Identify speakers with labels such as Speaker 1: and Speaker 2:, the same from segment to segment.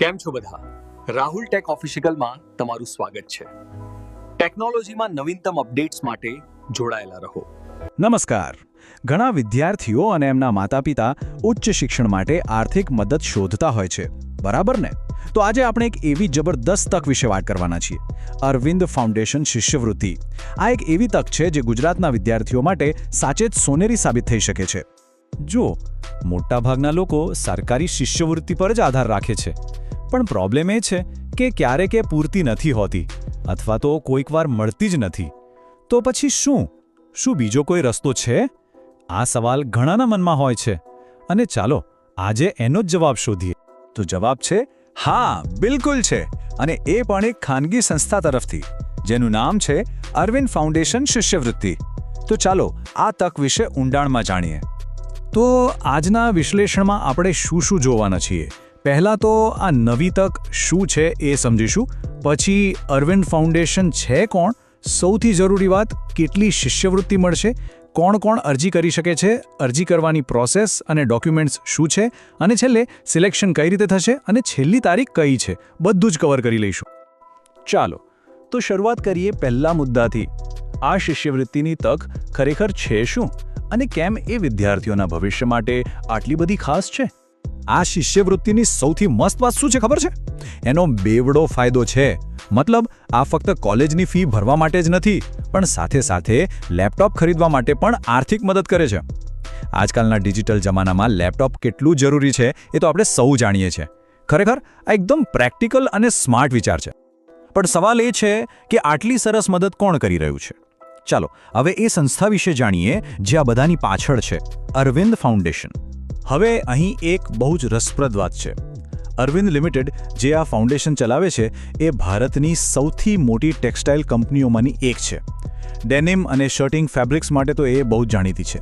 Speaker 1: કેમ છો બધા? રાહુલ ટેક ઓફિશિયલમાં તમારું સ્વાગત છે. ટેકનોલોજીમાં નવીનતમ અપડેટ્સ માટે જોડાયેલા રહો.
Speaker 2: નમસ્કાર. ઘણા વિદ્યાર્થીઓ અને એમના માતા પિતા ઉચ્ચ શિક્ષણ માટે આર્થિક મદદ શોધતા હોય છે. બરાબર ને? તો આજે આપણે એક એવી જબરદસ્ત તક વિશે વાત કરવાના છીએ. અરવિંદ ફાઉન્ડેશન શિષ્યવૃત્તિ. આ એક એવી તક છે જે ગુજરાતના વિદ્યાર્થીઓ માટે સાચે જ સોનેરી સાબિત થઈ શકે છે. જો, મોટાભાગના લોકો સરકારી શિષ્યવૃત્તિ પર જ આધાર રાખે છે. પણ પ્રોબ્લેમ એ છે કે ક્યારેક એ પૂરતી નથી હોતી અથવા તો કોઈકવાર મળતી જ નથી. તો પછી શું? શું બીજો કોઈ રસ્તો છે? આ સવાલ ઘણાના મનમાં હોય છે. અને ચાલો, આજે એનો જ જવાબ શોધીએ. તો જવાબ છે, હા, બિલકુલ છે. અને એ પણ એક ખાનગી સંસ્થા તરફથી, જેનું નામ છે અરવિંદ ફાઉન્ડેશન શિષ્યવૃત્તિ. તો ચાલો, આ તક વિશે ઊંડાણમાં જાણીએ. તો આજના વિશ્લેષણમાં આપણે શું શું જોવાના છીએ? પહેલાં તો આ નવી તક શું છે એ સમજીશું. પછી અરવિંદ ફાઉન્ડેશન છે કોણ? સૌથી જરૂરી વાત, કેટલી શિષ્યવૃત્તિ મળશે? કોણ કોણ અરજી કરી શકે છે? અરજી કરવાની પ્રોસેસ અને ડોક્યુમેન્ટ્સ શું છે? અને છેલ્લે સિલેક્શન કઈ રીતે થશે? અને છેલ્લી તારીખ કઈ છે? બધું જ કવર કરી લઈશું. ચાલો, તો શરૂઆત કરીએ પહેલા મુદ્દાથી. આ શિષ્યવૃત્તિની તક ખરેખર છે શું? અને કેમ એ વિદ્યાર્થીઓના ભવિષ્ય માટે આટલી બધી ખાસ છે? આ શિષ્યવૃત્તિની સૌથી મસ્ત વાત શું છે ખબર છે? એનો બેવડો ફાયદો છે. મતલબ, આ ફક્ત કોલેજની ફી ભરવા માટે જ નથી, પણ સાથે સાથે લેપટોપ ખરીદવા માટે પણ આર્થિક મદદ કરે છે. આજકાલના ડિજિટલ જમાનામાં લેપટોપ કેટલું જરૂરી છે એ તો આપણે સૌ જાણીએ છીએ. ખરેખર, આ એકદમ પ્રેક્ટિકલ અને સ્માર્ટ વિચાર છે. પણ સવાલ એ છે કે આટલી સરસ મદદ કોણ કરી રહ્યું છે? ચાલો, હવે એ સંસ્થા વિશે જાણીએ જે આ બધાની પાછળ છે. અરવિંદ ફાઉન્ડેશન. હવે અહીં એક બહુ જ રસપ્રદ વાત છે. અરવિંદ લિમિટેડ જે આ ફાઉન્ડેશન ચલાવે છે, એ ભારતની સૌથી મોટી ટેક્સટાઇલ કંપનીઓમાંની એક છે. ડેનિમ અને શર્ટિંગ ફેબ્રિક્સ માટે તો એ બહુ જ જાણીતી છે.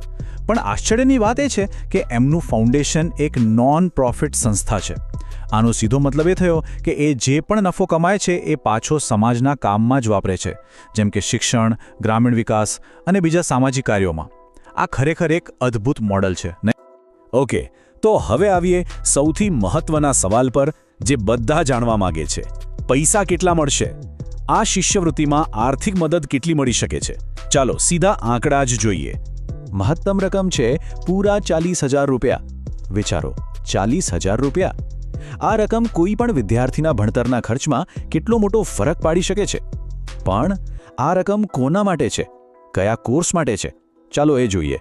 Speaker 2: પણ આશ્ચર્યની વાત એ છે કે એમનું ફાઉન્ડેશન એક નોન પ્રોફિટ સંસ્થા છે. આનો સીધો મતલબ એ થયો કે એ જે પણ નફો કમાય છે એ પાછો સમાજના કામમાં જ વાપરે છે. જેમ કે શિક્ષણ, ગ્રામીણ વિકાસ અને બીજા સામાજિક કાર્યોમાં. આ ખરેખર એક અદ્ભુત મોડલ છે ઓકે, તો હવે આવીએ સૌથી મહત્વના સવાલ પર, જે બધા જાણવા માગે છે. પૈસા કેટલા મળશે? આ શિષ્યવૃત્તિમાં આર્થિક મદદ કેટલી મળી શકે છે? ચાલો સીધા આંકડા જ જોઈએ. મહત્તમ રકમ છે પૂરા ચાલીસ હજાર રૂપિયા. વિચારો, ચાલીસ હજાર રૂપિયા? આ રકમ કોઈ પણ વિદ્યાર્થીના ભણતરના ખર્ચમાં કેટલો મોટો ફરક પાડી શકે છે? પણ આ રકમ કોના માટે છે? કયા કોર્સ માટે છે? ચાલો એ જોઈએ.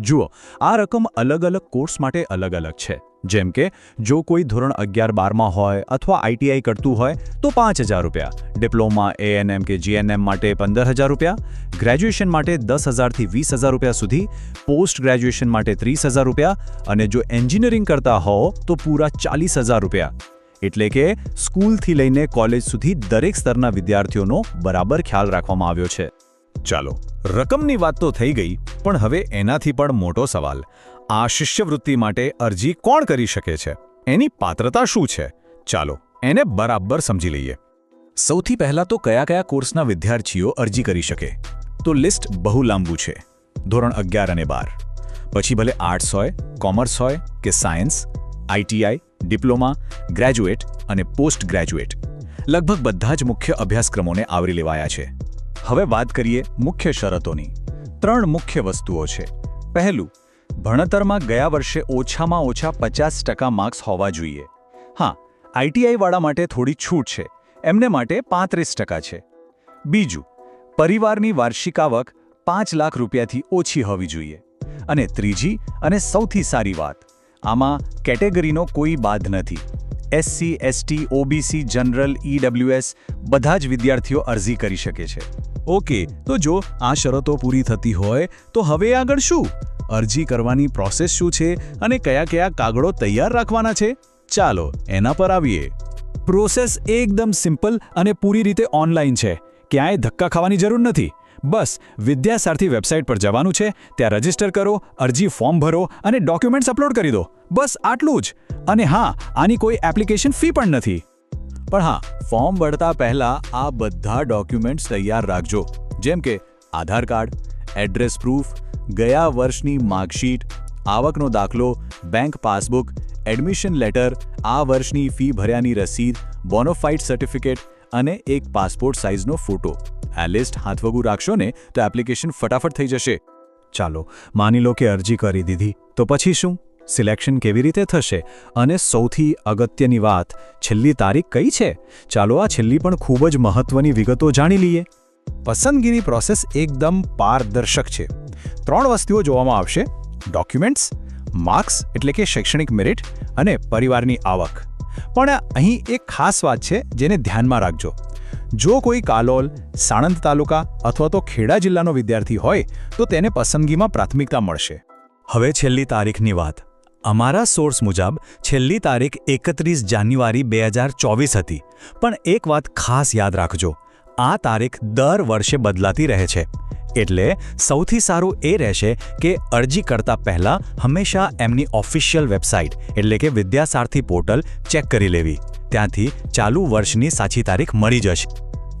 Speaker 2: જુઓ, આ રકમ અલગ અલગ કોર્સ માટે અલગ અલગ છે. જેમ કે, જો કોઈ ધોરણ અગિયાર બારમાં હોય અથવા આઈટીઆઈ કરતું હોય, તો પાંચ હજાર રૂપિયા. ડિપ્લોમા, એએનએમ કે જીએનએમ માટે પંદર હજાર રૂપિયા. ગ્રેજ્યુએશન માટે દસ હજારથી વીસ હજાર રૂપિયા સુધી. પોસ્ટ ગ્રેજ્યુએશન માટે ત્રીસ હજાર રૂપિયા. અને જો એન્જિનિયરિંગ કરતા હો, તો પૂરા ચાલીસ હજાર રૂપિયા. એટલે કે, સ્કૂલથી લઈને કોલેજ સુધી દરેક સ્તરના વિદ્યાર્થીઓનો બરાબર ખ્યાલ રાખવામાં આવ્યો છે. ચાલો, રકમની વાત તો થઈ ગઈ, પણ હવે એનાથી પણ મોટો સવાલ. આ શિષ્યવૃત્તિ માટે અરજી કોણ કરી શકે છે? એની પાત્રતા શું છે? ચાલો, એને બરાબર સમજી લઈએ. સૌથી પહેલા તો કયા કયા કોર્સના વિદ્યાર્થીઓ અરજી કરી શકે? તો લિસ્ટ બહુ લાંબુ છે. ધોરણ અગિયાર અને બાર. પછી ભલે આર્ટ્સ હોય, કોમર્સ હોય કે સાયન્સ આઈટીઆઈ ડિપ્લોમા, ગ્રેજ્યુએટ અને પોસ્ટ ગ્રેજ્યુએટ લગભગ બધા જ મુખ્ય અભ્યાસક્રમોને આવરી લેવાયા છે. હવે વાત કરીએ મુખ્ય શરતોની. ત્રણ મુખ્ય વસ્તુઓ છે. પહેલું ભણતરમાં ગયા વર્ષે ઓછામાં ઓછા પચાસ ટકા માર્ક્સ હોવા જોઈએ. હા આઈટીઆઈવાળા માટે થોડી છૂટ છે. એમને માટે પાંત્રીસ ટકા છે. બીજું, પરિવારની વાર્ષિક આવક પાંચ લાખ રૂપિયાથી ઓછી હોવી જોઈએ. અને ત્રીજી અને સૌથી સારી વાત, આમાં કેટેગરીનો કોઈ બાદ નથી. SC ST OBC general EWS બધા જ વિદ્યાર્થીઓ અરજી કરી શકે છે. ઓકે, તો જો આ શરતો પૂરી થતી હોય, તો હવે આગળ શું? અરજી કરવાની પ્રોસેસ શું છે અને કયા કયા કાગળો તૈયાર રાખવાના છે? ચાલો, એના પર આવીએ. પ્રોસેસ એકદમ સિમ્પલ અને પૂરી રીતે ઓનલાઈન છે. ક્યાંય ધક્કા ખાવાની જરૂર નથી. બસ, વિદ્યાસારથી વેબસાઇટ પર જવાનું છે, ત્યાં રજિસ્ટર કરો, અરજી ફોર્મ ભરો અને ડોક્યુમેન્ટ્સ અપલોડ કરી દો. બસ, આટલું જ. અને હા, આની કોઈ એપ્લિકેશન ફી પણ નથી. પણ હા, ફોર્મ ભરતા પહેલા આ બધા ડોક્યુમેન્ટ્સ તૈયાર રાખજો. જેમ કે આધાર કાર્ડ એડ્રેસ પ્રૂફ ગયા વર્ષની માર્કશીટ, આવકનો દાખલો બેંક પાસબુક એડમિશન લેટર આ વર્ષની ફી ભર્યાની રસીદ બોનોફાઇટ સર્ટિફિકેટ અને એક પાસપોર્ટ સાઇઝનો ફોટો આ લિસ્ટ હાથવગું રાખશો ને તો એપ્લિકેશન ફટાફટ થઈ જશે. ચાલો, માની લો કે અરજી કરી દીધી. તો પછી શું? સિલેક્શન કેવી રીતે થશે? અને સૌથી અગત્યની વાત, છેલ્લી તારીખ કઈ છે? ચાલો આ છેલ્લી પણ ખૂબ જ મહત્વની વિગતો જાણી લઈએ. પસંદગીની પ્રોસેસ એકદમ પારદર્શક છે. ત્રણ વસ્તુઓ જોવામાં આવશે. ડોક્યુમેન્ટ્સ, માર્ક્સ એટલે કે શૈક્ષણિક મેરિટ અને પરિવારની આવક. પણ અહીં એક ખાસ વાત છે જેને ધ્યાનમાં રાખજો. જો કોઈ કાલોલ, સાણંદ તાલુકા અથવા તો ખેડા જિલ્લાનો વિદ્યાર્થી હોય, તો તેને પસંદગીમાં પ્રાથમિકતા મળશે. હવે છેલ્લી તારીખની વાત. અમારા સોર્સ મુજબ છેલ્લી તારીખ એકત્રીસ જાન્યુઆરી બે હતી. પણ એક વાત ખાસ યાદ રાખજો. આ તારીખ દર વર્ષે બદલાતી રહે છે. એટલે સૌથી સારું એ રહેશે કે અરજી કરતા પહેલાં હંમેશા એમની ઓફિશિયલ વેબસાઇટ, એટલે કે વિદ્યાસારથી પોર્ટલ, ચેક કરી લેવી. ત્યાંથી ચાલુ વર્ષની સાચી તારીખ મળી જશે.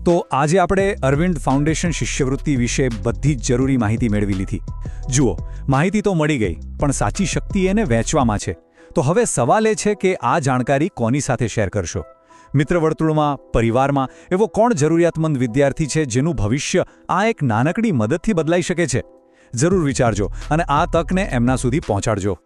Speaker 2: તો આજે આપણે અરવિંદ ફાઉન્ડેશન શિષ્યવૃત્તિ વિશે બધી જ જરૂરી માહિતી મેળવી લીધી. જુઓ, માહિતી તો મળી ગઈ, પણ સાચી શક્તિ એને વહેંચવામાં છે. તો હવે સવાલ એ છે કે આ જાણકારી કોની સાથે શેર કરશો? મિત્ર વર્તુળમાં પરિવારમાં એવો કોણ જરૂરિયાતમંદ વિદ્યાર્થી છે જેનું ભવિષ્ય આ એક નાનકડી મદદથી બદલાઈ શકે છે? જરૂર વિચારજો અને આ તકને એમના સુધી પહોંચાડજો.